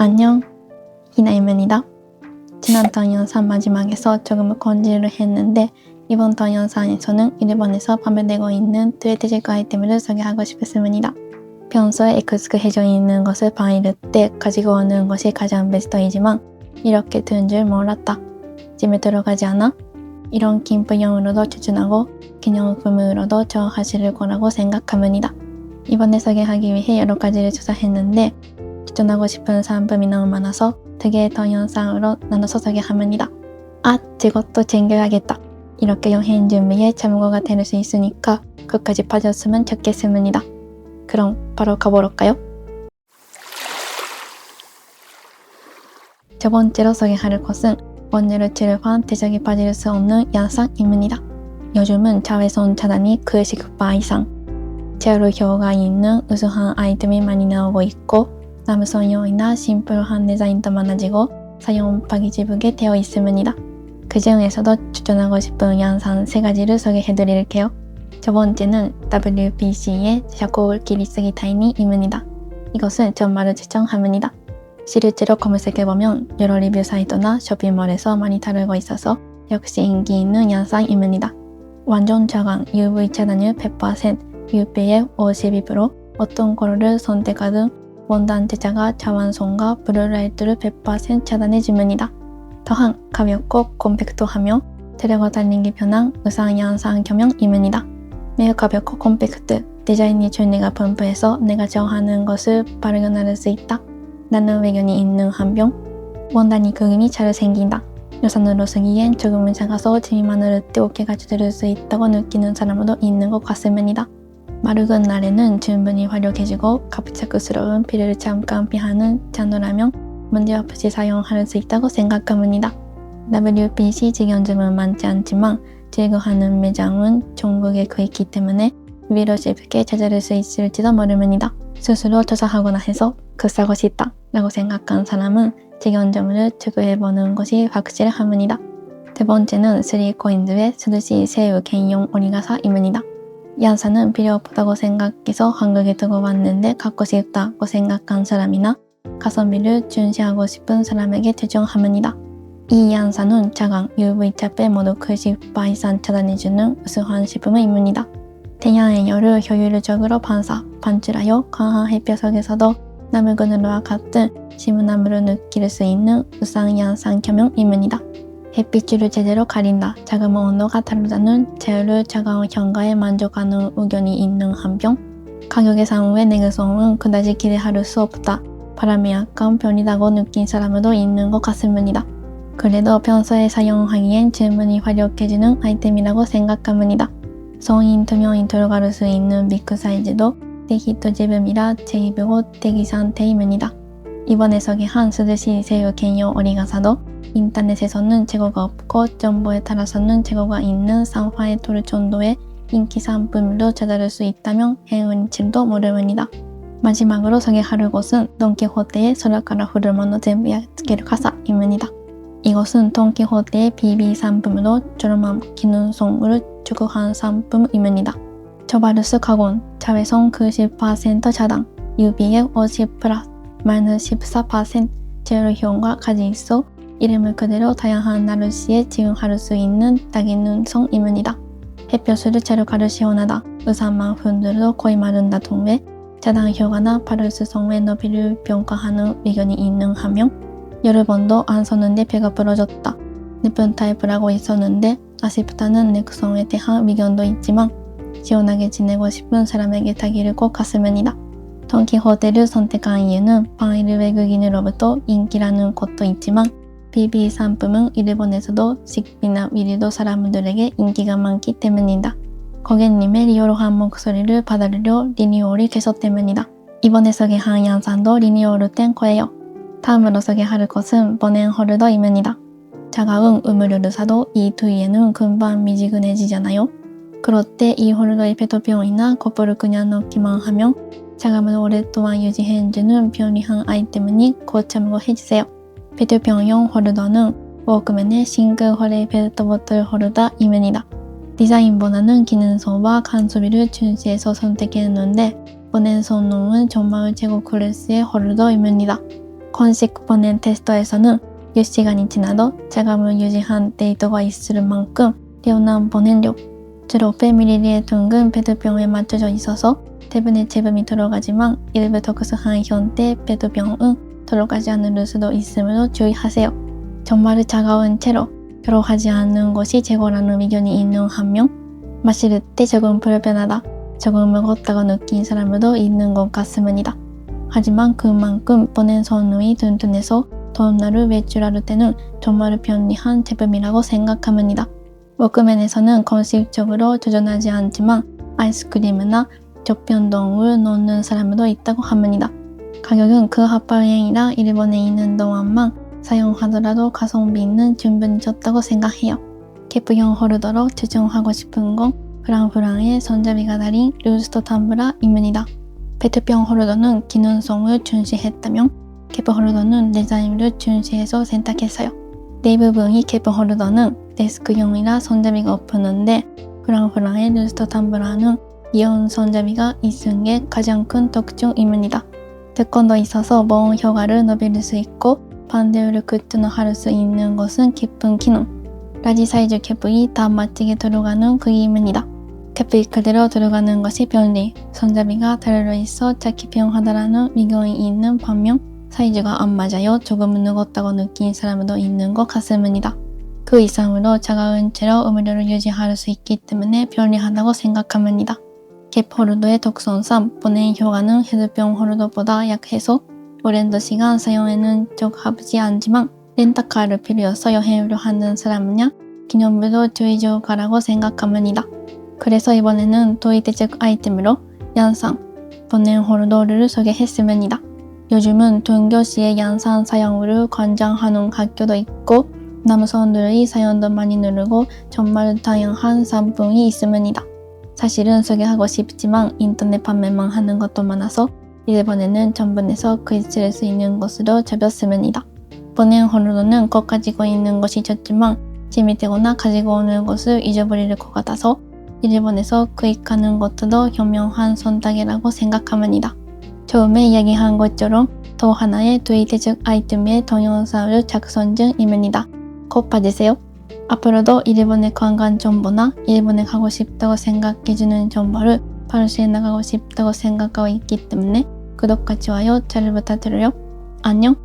안녕, 희나입니다. 지난 동영상 마지막에서 조금 건지를 했는데 이번 동영상에서는 일본에서 판매되고 있는 트웨트직 아이템을 소개하고 싶습니다. 평소에 익숙해져 있는 것을 파일 때 가지고 오는 것이 가장 베스트이지만 이렇게 든줄 몰랐다. 짐에 들어가지 않아? 이런 김프용으로도 추천하고 기념품으로도 좋아하실 거라고 생각합니다. 이번에 소개하기 위해 여러 가지를 조사했는데 추천하고 싶은 상품이 너무 많아서 되게 동영상으로 나눠서 소개합니다. 아, 저것도 챙겨야겠다. 이렇게 여행 준비에 참고가 될 수 있으니까 끝까지 봐줬으면 좋겠습니다. 그럼 바로 가볼까요? 첫 번째로 소개할 것은 원료를 치료한 대적이 빠질 수 없는 양상입니다. 요즘은 자외선 차단이 90% 이상, 제로 효과가 있는 우수한 아이템이 많이 나오고 있고 남성용이나 심플한 디자인 도 많아지고 사용 파기지북에 되어 있습니다. 그 중에서도 추천하고 싶은 양산 세 가지를 소개해 드릴게요. 첫 번째는 WPC의 샤코울 기리쓰기 타이니입니다. 이것은 정말로 추천합니다. 실제로 검색해보면 여러 리뷰 사이트나 쇼핑몰에서 많이 다루고 있어서 역시 인기 있는 양상입니다. 완전 차광 UV 차단율 100%, UPF 52%, 어떤 컬러를 선택하든 원단 제자가 자완선과 블루라이트를 100% 차단해줍니다. 또한 가볍고 콤팩트하며 테레가 달리기 편한 의상 양상 겸용입니다. 매우 가볍고 콤팩트, 디자인이 준리가 분포해서 내가 좋아하는 것을 발견할 수 있다. 나는 의견이 있는 한편 원단이 그림이 잘 생긴다.予算으로 쓰기엔 조금은 작아서 많을 때 어깨가 주들 수 있다고 느끼는 사람도 있는 것 같습니다. 마르근 날에는 충분히 활력해지고 갑작스러운 피를 잠깐 피하는 장도라면 문제 없이 사용할 수 있다고 생각합니다. WPC 직영점은 많지 않지만 제거하는 매장은 전국에 그 있기 때문에 위로 쉽게 찾을 수 있을지도 모릅니다. 스스로 조사하거나 해서 그 사고 싶다 라고 생각한 사람은 직영점을 추구해보는 것이 확실합니다. 두 번째는 3코인즈의 스드시 새우 개용 오리가사입니다. 양산은 필요 없다고 생각해서 한국에 두고 왔는데 갖고 싶다고 생각한 사람이나 가성비를 중시하고 싶은 사람에게 추천합니다. 이 양산은 자강, UV차폐 모두 90% 이상 차단해주는 우수한 식품입니다. 태양의 열을 효율적으로 반사, 반출하여 강한 햇볕 속에서도 나무 그늘과 같은 시문나무를 느낄 수 있는 우상 양산 겸용입니다. 햇빛을 제대로 가린다. 작은 온도가 다르다는 제어를 차가운 현가에 만족하는 의견이 있는 한편 가격의 상후의 내구성은 그다지 기대할 수 없다. 바람이 약간 편리다고 느낀 사람도 있는 것 같습니다. 그래도 평소에 사용하기엔 충분히 활력해지는 아이템이라고 생각합니다. 성인 두 명이 들어갈 수 있는 비크 사이즈도 대히트 제품이라 제입고 대기 상태입니다. 이번에 소개한 스드시 새우 개용 어리가사도 인터넷에서는 재고가 없고 정보에 따라서는 재고가 있는 상파에 토를 정도의 인기 상품으로 찾아낼 수 있다면 행운일지도 모릅니다. 마지막으로 소개할 곳은 돈키호테의 소라카라 후르모노 젠부야 스케르 가사입니다. 이것은 돈키호테의 BB 상품으로 저렴한 기능성을 추구한 상품입니다. 저바르스 가곤, 자외선 90% 차단, UVF 50 플러스, 마이너스 14% 제로 효과까지 있어 이름을 그대로 다양한 나르시에 지용할 수 있는 다기능성입니다. 햇볕을 제로 가르시원하다, 의사만 분들도 거의 마른다 동에 차단 효과나 바르스 성의 너비를 평가하는 의견이 있는 하명 여러 번도 안 썼는데 배가 부러졌다. 늦은 타입이라고 있었는데 아쉽다는 넥성에 대한 의견도 있지만 시원하게 지내고 싶은 사람에게 타기를 꼭 갔습니다. Ton키호텔을 선택한 이유는 방일 외국인으로부터 인기라는 것도 있지만 BB 상품은 일본에서도 식비나 위리도 사람들에게 인기가 많기 때문이다. 고객님의 리얼한 목소리를 받아들여 리뉴얼이 계속 때문이다. 이번에 소개한 양산도 리뉴얼 된 거예요. 다음으로 소개할 것은 버넨 홀더입니다. 차가운 우물을 사도 이 뒤에는 금방 미지근해지잖아요. 그럴 때 이 홀더의 페트병이나 코프를 그냥 넣기만 하면 차감을 오랫동안 유지해주는 편리한 아이템이니 곧 참고해주세요. 페트병용 홀더는 워크맨의 싱글 홀의 페트보틀 홀더 입니다. 디자인보다는 기능성과 간소비를 중시해서 선택했는데 보낸 성능은 정말 최고 클래스의 홀더입니다. 보낸 테스트에서는 10시간이 지나도 자감을 유지한 데이터가 있을 만큼 뛰어난 보낸력, 주로 패밀리의 둥근 배드병에 맞춰져 있어서 대부분의 제품이 들어가지만 일부 독특한 형태 배드병은 들어가지 않을 수도 있으므로 주의하세요. 정말 차가운 채로 들어가지 않는 것이 최고라는 의견이 있는 반면 마실 때 조금 불편하다, 조금 무겁다고 느낀 사람도 있는 것 같습니다. 하지만 그만큼 보낸 튼튼해서 더운 날을 외출할 때는 정말 편리한 제품이라고 생각합니다. 워크맨에서는 공식적으로 조전하지 않지만 아이스크림이나 조편동을 넣는 사람도 있다고 합니다. 가격은 그 합방행이라 일본에 있는 동안만 사용하더라도 가성비는 충분히 좋다고 생각해요. 개프형 홀더로 추천하고 싶은 건 프랑프랑의 손잡이가 달린 루스터 텀블러입니다. 페트병 홀더는 기능성을 중시했다면 개프 홀더는 디자인을 중시해서 선택했어요. 대부분이 개프 홀더는 데스크용이라 손잡이가 없었는데 프랑프랑의 루스터 텀블러는 이온 손잡이가 게 가장 큰 특징입니다. 특권도 있어서 보온 효과를 높일 수 있고 반대로 굿즈는 할수 있는 것은 깊은 기능. 라지 사이즈 캡이 다 맞게 들어가는 크기입니다. 캡이 그대로 들어가는 것이 편리. 손잡이가 달려 있어 찾기 편하다라는 의견이 있는 반면 사이즈가 안 맞아요. 조금 무겁다고 느낀 사람도 있는 것 같습니다. 그 이상으로 차가운 채로 음료를 유지할 수 있기 때문에 편리하다고 생각합니다. 캡 홀더의 독성상 보낸 효과는 헤드병 홀더보다 약해서 오랜 시간 사용에는 적합하지 않지만 렌터카를 필요해서 여행을 하는 사람은야 기념비도 주의적가라고 생각합니다. 그래서 이번에는 도이대적 아이템으로 양상, 보낸 홀더를 소개했습니다. 요즘은 동교시의 양산 사용을 권장하는 학교도 있고 남성들의 사연도 많이 누르고 정말 다양한 상품이 있습니다. 사실은 소개하고 싶지만 인터넷 판매만 하는 것도 많아서 일본에는 전분에서 글쓸 수 있는 것으로 잡혔습니다. 보낸 홀로는 꼭 가지고 있는 것이 좋지만 짐이 되거나 가지고 오는 것을 잊어버릴 것 같아서 일본에서 구입하는 것도 현명한 선택이라고 생각합니다. 처음에 이야기한 것처럼 또 하나의 두이대적 아이템의 동영상을 작성 중입니다. 꼭 봐주세요. 앞으로도 일본의 관광 정보나 일본에 가고 싶다고 생각해주는 정보를 발시해 나가고 싶다고 생각하고 있기 때문에 구독과 좋아요 잘 부탁드려요. 안녕!